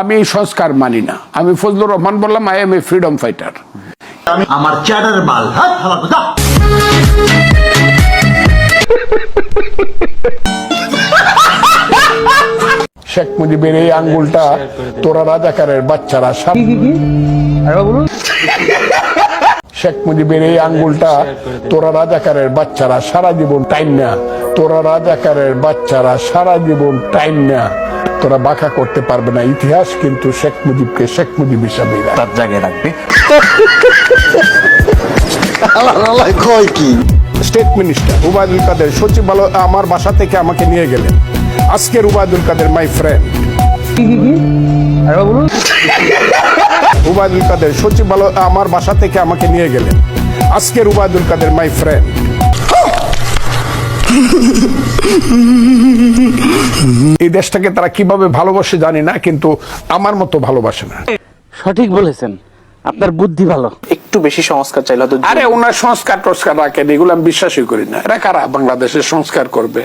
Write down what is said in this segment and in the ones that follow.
আমি এই সংস্কার মানি না। আমি ফজলুর রহমান বললাম I am a freedom fighter আমার চ্যাটার কথা শেখ মুজিবের এই আঙ্গুলটা তোরা রাজাকারের বাচ্চারা সারা শেখ মুজিবের এই আঙ্গুলটা তোরা রাজাকারের বাচ্চারা সারা জীবন টাইম না। তোরা রাজাকারের বাচ্চারা সারা জীবন টাইম না। তোরা বাঁকা করতে পারবে না। ইতিহাস কিন্তু শেখ মুজিবকে শেখ মুজিব হিসাবে তার জায়গায় রাখবে। কয় কি? স্টেট মিনিস্টার উবায়দুল কাদের সচিবালয় আমার বাসা থেকে আমাকে নিয়ে গেলেন। আজকের উবায়দুল কাদের মাই ফ্রেন্ড উবায়দুল কাদের সচিবালয় আমার বাসা থেকে আমাকে নিয়ে গেলেন। আজকের উবায়দুল কাদের মাই ফ্রেন্ড এই দেশটাকে তারা কীভাবে ভালোবাসে জানি না কিন্তু আমার মতো ভালোবাসে না। সঠিক বলেছেন। আপনার বুদ্ধি ভালো। একটু বেশি সংস্কার চাইলে হয়তো আরে ওনার সংস্কার টস্কার রাখেন এগুলো আমি বিশ্বাসই করি না। এরা কারা? বাংলাদেশের সংস্কার করবে।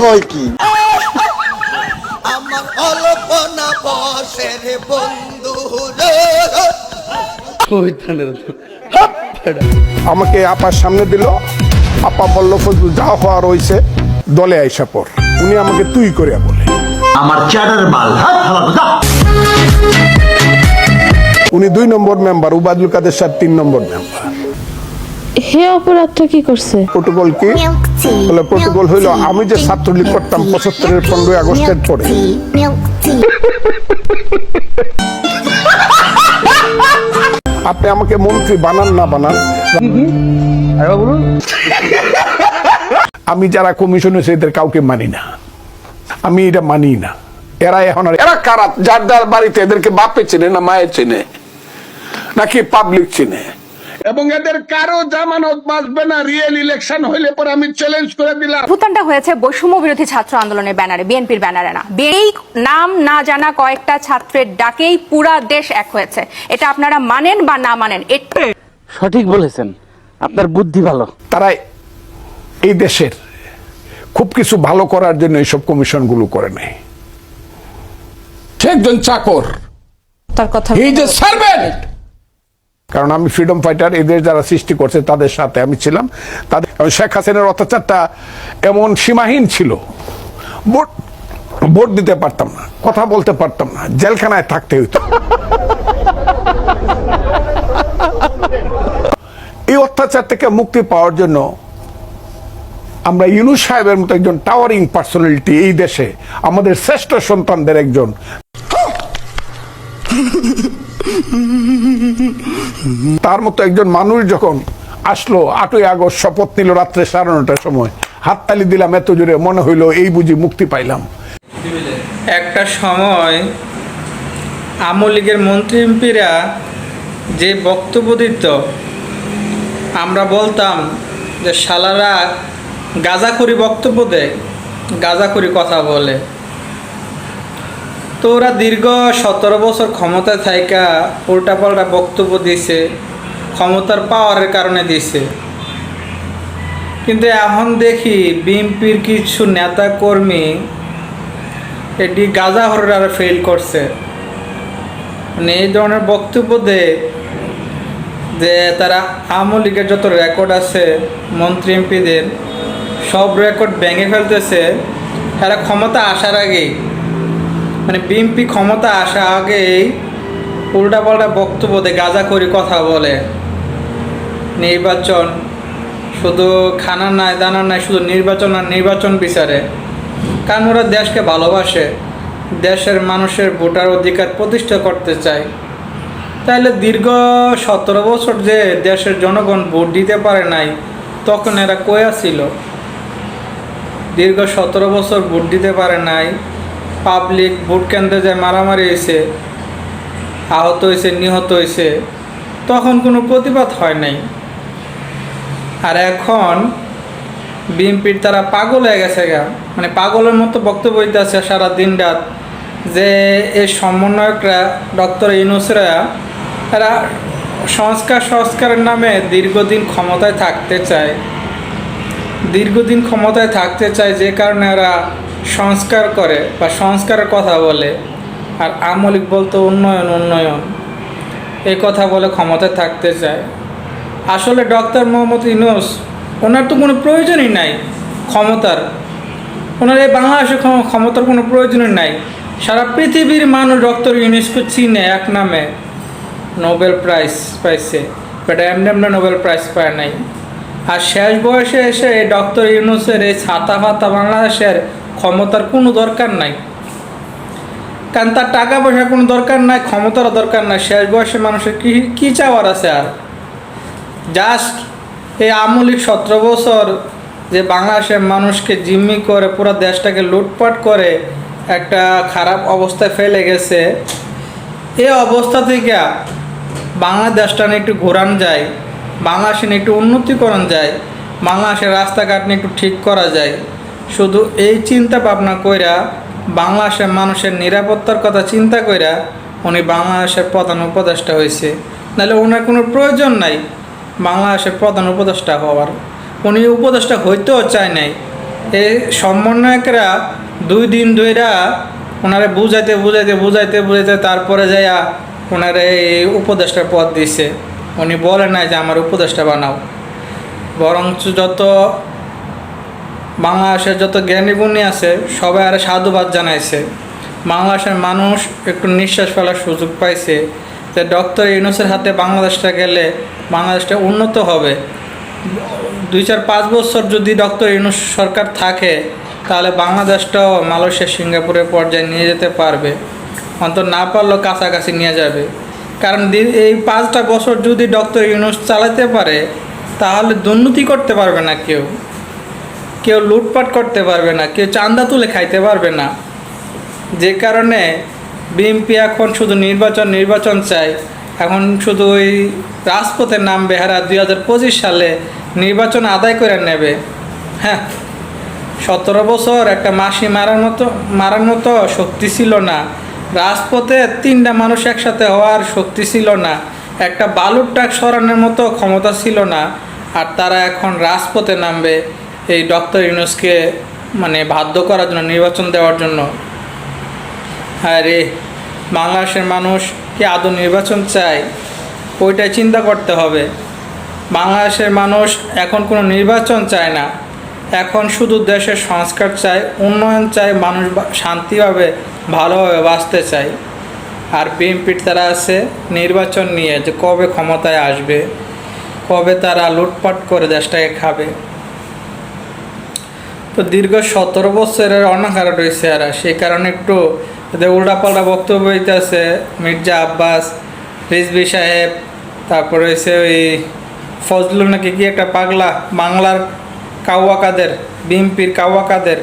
কয় কি? আমার অল্পনা বসের বন্ধু আমাকে আপার সামনে দিল। আপা বলল ফজলু যা হওয়া রয়েছে দলে আইসা পর উনি আমাকে তুই করে বলে। আমার চ্যাটার কথা। উনি দুই নম্বর মেম্বার উবাদুল কাদের সাহেব তিন নম্বর মেম্বার হে অপরাধটা কি করছে? প্রোটোকল কি? বলে প্রোটোকল হইল আমি যে ছাত্রলীগ করতাম পঁচাত্তরের পনেরোই আগস্টের পরে। আপনি আমাকে মন্ত্রী বানান না বানান। আমি যারা কমিশন হয়েছে এদের কাউকে মানি না। আমি এটা মানি না। এরা এখন আর- এরা কারা? যার যার বাড়িতে এদেরকে বাপে চেনে না মায়ের চেনে নাকি পাবলিক চেনে? এবং এদের কারও জামানত বাঁচবে না রিয়েল ইলেকশন হইলে পরে আমি চ্যালেঞ্জ করে দিলাম। ভুটানটা হয়েছে বৈষম্য বিরোধী ছাত্র আন্দোলনের ব্যানারে বিএনপির ব্যানারে না। এই নাম না জানা কয়েকটা ছাত্রের ডাকেই পুরা দেশ এক হয়েছে। এটা আপনারা মানেন বা না মানেন সঠিক বলেছেন। আপনার বুদ্ধি ভালো। তারা এই দেশের খুব কিছু ভালো করার জন্য এইসব কমিশনগুলো করে নেয় সে একজন চাকর। তার কথা ইজ এ সার্ভেন্ট কারণ আমি ফ্রিডম ফাইটার এদের যারা সৃষ্টি করছে, তাদের সাথে আমি ছিলাম। তাদের শেখ হাসিনার অত্যাচারটা এমন সীমাহীন ছিল। ভোট ভোট দিতে পারতাম না, কথা বলতে পারতাম না, জেলখানায় থাকতে হইতো। এই অত্যাচার থেকে মুক্তি পাওয়ার জন্য আমরা ইউনুস সাহেবের মতো একজন টাওয়ারিং পার্সোনালিটি এই দেশে, আমাদের শ্রেষ্ঠ সন্তানদের একজন। তার মতো একজন মানুষ যখন আসলো, আটই আগস্ট শপথ নিল রাত্রে সাড়ে নটার সময়। হাততালি দিলাম এত জোরে, মনে হইল এই বুঝি মুক্তি পাইলাম। একটা সময় আওয়ামী লীগের মন্ত্রী এমপিরা যে বক্তব্য দিত, আমরা বলতাম যে শালারা গাঁজাখুরি বক্তব্য দেয়, গাঁজাখুরি কথা বলে। তো ওরা দীর্ঘ সতেরো বছর ক্ষমতায় থাইকা উল্টাপাল্টা বক্তব্য দিছে ক্ষমতার পাওয়ারের কারণে দিছে কিন্তু এখন দেখি বিএনপির কিছু নেতা কর্মী এটি গাজা হররা ফেল করছে। মানে এই ধরনের বক্তব্য দেয় যে তারা আওয়ামী লীগের যত রেকর্ড আছে, মন্ত্রী এমপিদের, সব রেকর্ড ভেঙে ফেলতেছে। এরা ক্ষমতা আসার আগেই মানে বিএনপি ক্ষমতা আসা আগেই উল্টাপাল্টা বক্তব্য দেয়, গাজা করে কথা বলে। নির্বাচন শুধু খানা নাই দানা নাই শুধু নির্বাচন আর নির্বাচন বিচারে। কারণ ওরা দেশকে ভালোবাসে, দেশের মানুষের ভোটার অধিকার প্রতিষ্ঠা করতে চায়। তাহলে দীর্ঘ সতেরো বছর যে দেশের জনগণ ভোট দিতে পারে নাই, তখন এরা কয়া ছিল? দীর্ঘ সতেরো বছর ভোট দিতে পারে নাই পাবলিক ভোট কেন্দ্রে যায় মারামারি হয়েছে আহত হয়েছে নিহত হয়েছে তখন কোনো প্রতিবাদ হয় নাই। আর এখন বিএনপির তারা পাগল হয়ে গেছে গা। মানে পাগলের মতো বক্তব্য দিতেছে সারা দিন রাত যে এই সমন্বয়করা, ডক্টর ইনুসরা এরা সংস্কার সংস্কারের নামে দীর্ঘদিন ক্ষমতায় থাকতে চায়। দীর্ঘদিন ক্ষমতায় থাকতে চায় যে কারণে এরা সংস্কার করে বা সংস্কারের কথা বলে আর আমলিক বলতে উন্নয়ন উন্নয়ন। এই কথা বলে ক্ষমতায় থাকতে চায়। আসলে ডক্টর মোহাম্মদ ইউনুস, ওনার তো কোনো প্রয়োজনই নাই ক্ষমতার। ওনার এই বাংলাদেশে ক্ষমতার কোনো প্রয়োজনই নাই। সারা পৃথিবীর মানুষ ডক্টর ইউনুসকে চিনে এক নামে। নোবেল প্রাইজ পাইছে, বাট এমনি নোবেল প্রাইজ পায় নাই। আর শেষ বয়সে এসে এই ডক্টর ইউনুসের এই ছাতা ফাতা বাংলাদেশের ক্ষমতার কোনো দরকার নাই। কারণ তার টাকা পয়সার কোনো দরকার নাই ক্ষমতারও দরকার নাই, শেষ বয়সে মানুষের কি, কী চাওয়ার আছে আর? জাস্ট এই আমলিক সতেরো বছর যে বাংলাদেশের মানুষকে জিম্মি করে পুরো দেশটাকে লুটপাট করে একটা খারাপ অবস্থায় ফেলে গেছে, এই অবস্থা থেকে বাংলাদেশটা নিয়ে একটু ঘোরান যায়, বাংলাদেশে একটু উন্নতিকরণ যায়, বাংলাদেশের রাস্তাঘাট নিয়ে একটু ঠিক করা যায়। শুধু এই চিন্তা ভাবনা কইরা বাংলাদেশের মানুষের নিরাপত্তার কথা চিন্তা কইরা উনি বাংলাদেশের প্রধান উপদেষ্টা হয়েছে নাহলে ওনার কোনো প্রয়োজন নাই বাংলাদেশের প্রধান উপদেষ্টা হওয়ার। উনি উপদেষ্টা হইতেও চায় নাই। এই সমন্বয়করা দুই দিন ধইরা ওনারে বুঝাইতে বুঝাইতে বুঝাইতে বুঝাইতে তারপরে যাইয়া ওনারে এই উপদেষ্টার পদ দিছে। উনি বলে নাই যে, আমার উপদেষ্টা বানাও। বরঞ্চ যত বাংলাদেশের যত জ্ঞানী গুণী আছে, সবাই আর সাধুবাদ জানাইছে। বাংলাদেশের মানুষ একটু নিঃশ্বাস ফেলার সুযোগ পাইছে যে ডক্টর ইউনুসের হাতে বাংলাদেশটা গেলে বাংলাদেশটা উন্নত হবে। দুই চার পাঁচ বছর যদি ডক্টর ইউনুস সরকার থাকে, তাহলে বাংলাদেশটাও মালয়েশিয়া, সিঙ্গাপুরের পর্যায়ে নিয়ে যেতে পারবে। অন্তত না পারলেও কাছাকাছি নিয়ে যাবে। কারণ এই পাঁচটা বছর যদি ডক্টর ইউনুস চালাতে পারে, তাহলে দুর্নীতি করতে পারবে না কেউ। কেউ লুটপাট করতে পারবে না, কেউ চান্দা তুলে খাইতে পারবে না। যে কারণে বিএনপি এখন শুধু নির্বাচন নির্বাচন চাই এখন শুধু ওই রাজপথের নাম বেহারা দুই হাজার পঁচিশ সালে নির্বাচন আদায় করে নেবে। হ্যাঁ সতেরো বছর একটা মাসি মারার মতো মারার মতো শক্তি ছিল না। রাজপথে তিনটা মানুষ একসাথে হওয়ার শক্তি ছিল না। একটা বালুর টাক সরানোর মতো ক্ষমতা ছিল না। আর তারা এখন রাজপথে নামবে। এই ডক্টর ইউনুসকে মানে বাধ্য করার জন্য, নির্বাচন দেওয়ার জন্য। আরে বাংলাদেশের মানুষ কি আদৌ নির্বাচন চায়? ওইটাই চিন্তা করতে হবে। বাংলাদেশের মানুষ এখন কোনো নির্বাচন চায় না। এখন শুধু দেশের সংস্কার চায়, উন্নয়ন চায়, মানুষ শান্তিভাবে, ভালোভাবে বাঁচতে চায়। আর বিএনপির তারা আছে নির্বাচন নিয়ে যে কবে ক্ষমতায় আসবে, কবে তারা লুটপাট করে দেশটাকে খাবে। তো দীর্ঘ সতেরো বছরের অনাহার রয়েছে আর সেই কারণে একটু উল্টাপাল্টা বক্তব্য হইতেছে মির্জা আব্বাস রিজবি সাহেব, তারপর হয়েছে ওই ফজলুল নাকি কি একটা পাগলা বাংলার কাউয়া কাদের বিএমপির কাউয়া কাদের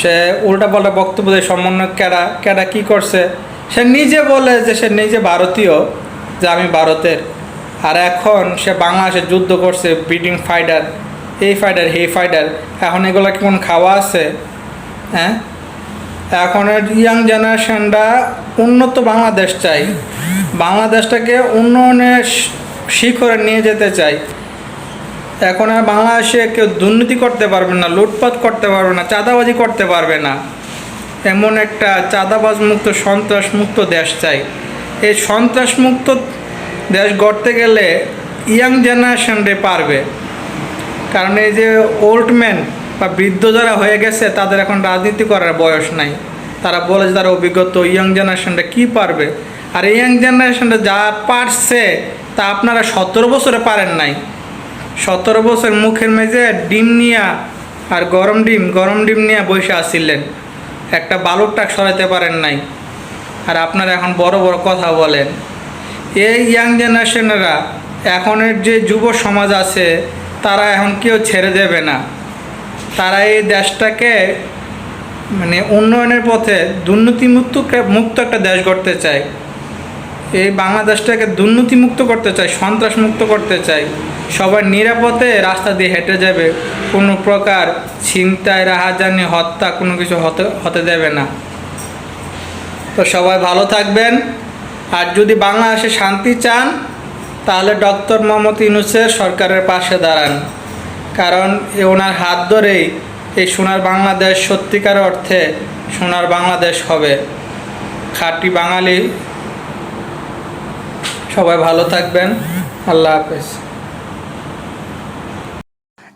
সে উল্টাপাল্টা বক্তব্য দেয় সমন্বয় কেডা কেডা কী করছে? সে নিজে বলে যে সে নিজে ভারতীয়, যে আমি ভারতের। আর এখন সে বাংলাদেশে যুদ্ধ করছে ব্রিডিং ফাইটার এই ফাইটার হে ফাইটার এখন এগুলো কি কোন খাওয়া আছে? হ্যাঁ? এখনের ইয়াং জেনারেশনটা উন্নত বাংলাদেশ চাই। বাংলাদেশটাকে উন্নয়নের শিখরে নিয়ে যেতে চাই। এখন আর বাংলাদেশে কেউ দুর্নীতি করতে পারবে না, লুটপাট করতে পারবে না, চাঁদাবাজি করতে পারবে না। এমন একটা চাঁদাবাজ মুক্ত সন্ত্রাস মুক্ত দেশ চাই। এই সন্ত্রাস মুক্ত দেশ গড়তে গেলে ইয়াং জেনারেশনরে পারবে। কারণ এই যে ওল্ড ম্যান বা বৃদ্ধ যারা হয়ে গেছে, তাদের এখন রাজনীতি করার বয়স নাই। তারা বলে যে তারা অভিজ্ঞত ইয়াং জেনারেশনটা কী পারবে? আর ইয়াং জেনারেশনটা যা পারছে, তা আপনারা সতেরো বছরে পারেন নাই। সতেরো বছর মুখের মেঝে ডিম নিয়া আর গরম ডিম গরম ডিম নিয়ে বসে আসছিলেন একটা বালুর টাক সরাইতে পারেন নাই। আর আপনারা এখন বড় বড় কথা বলেন। এই ইয়াং জেনারেশনেরা এখনের যে যুব সমাজ আছে তারা এখন কেউ ছেড়ে দেবে না। তারা এই দেশটাকে মানে উন্নয়নের পথে দুর্নীতিমুক্ত মুক্ত একটা দেশ গড়তে চায়। এই বাংলাদেশটাকে দুর্নীতিমুক্ত করতে চায় সন্ত্রাস মুক্ত করতে চায়। সবাই নিরাপদে রাস্তা দিয়ে হেঁটে যাবে। কোনো প্রকার ছিনতাই, রাহাজানি, হত্যা কোনো কিছু হতে হতে দেবে না। তো সবাই ভালো থাকবেন। আর যদি বাংলাদেশে শান্তি চান তাহলে ডক্টর মোহাম্মদ ইউনুসের সরকারের পাশে দাঁড়ান কারণ এ ওনার হাত ধরেই এই সোনার বাংলাদেশ সত্যিকার অর্থে সোনার বাংলাদেশ হবে খাঁটি বাঙালি সবাই ভালো থাকবেন আল্লাহ হাফেজ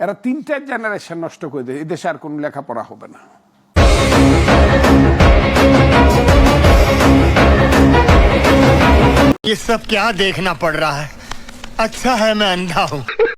এরা তিনটা জেনারেশন নষ্ট করে দেয় এই দেশে আর কোনো লেখাপড়া হবে না ये सब क्या देखना पड़ रहा है अच्छा है मैं अंधा हूँ